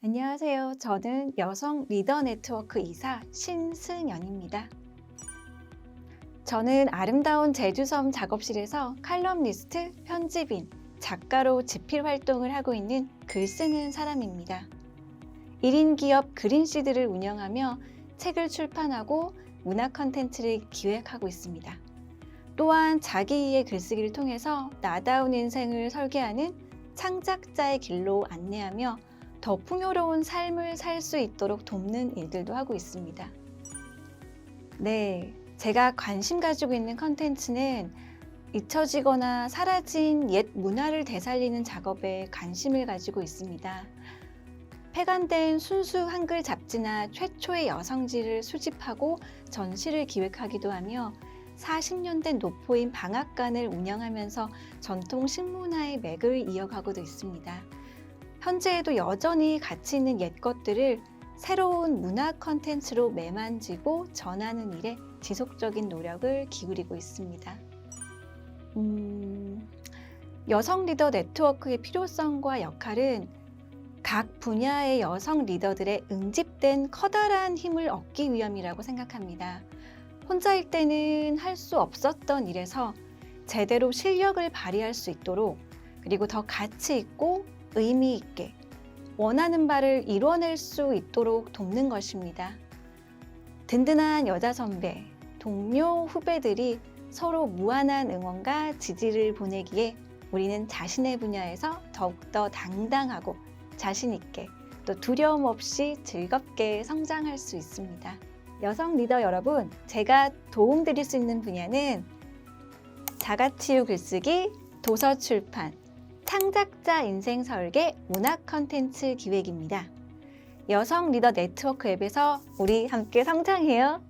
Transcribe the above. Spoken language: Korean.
안녕하세요. 저는 여성 리더 네트워크 이사 신승연입니다. 저는 아름다운 제주섬 작업실에서 칼럼니스트, 편집인, 작가로 집필 활동을 하고 있는 글 쓰는 사람입니다. 1인 기업 그린시드를 운영하며 책을 출판하고 문화 컨텐츠를 기획하고 있습니다. 또한 자기이해 글쓰기를 통해서 나다운 인생을 설계하는 창작자의 길로 안내하며 더 풍요로운 삶을 살 수 있도록 돕는 일들도 하고 있습니다. 네, 제가 관심 가지고 있는 컨텐츠는 잊혀지거나 사라진 옛 문화를 되살리는 작업에 관심을 가지고 있습니다. 폐간된 순수 한글 잡지나 최초의 여성지를 수집하고 전시를 기획하기도 하며 40년 된 노포인 방앗간을 운영하면서 전통 식문화의 맥을 이어가고도 있습니다. 현재에도 여전히 가치 있는 옛 것들을 새로운 문화 컨텐츠로 매만지고 전하는 일에 지속적인 노력을 기울이고 있습니다. 음, 여성 리더 네트워크의 필요성과 역할은 각 분야의 여성 리더들의 응집된 커다란 힘을 얻기 위함이라고 생각합니다. 혼자일 때는 할 수 없었던 일에서 제대로 실력을 발휘할 수 있도록 그리고 더 가치 있고 의미 있게 원하는 바를 이뤄낼 수 있도록 돕는 것입니다. 든든한 여자 선배, 동료 후배들이 서로 무한한 응원과 지지를 보내기에 우리는 자신의 분야에서 더욱더 당당하고 자신 있게 또 두려움 없이 즐겁게 성장할 수 있습니다. 여성 리더 여러분, 제가 도움드릴 수 있는 분야는 자가치유 글쓰기, 도서 출판, 창작자 인생 설계, 문학 컨텐츠 기획입니다. 여성 리더 네트워크 앱에서 우리 함께 성장해요.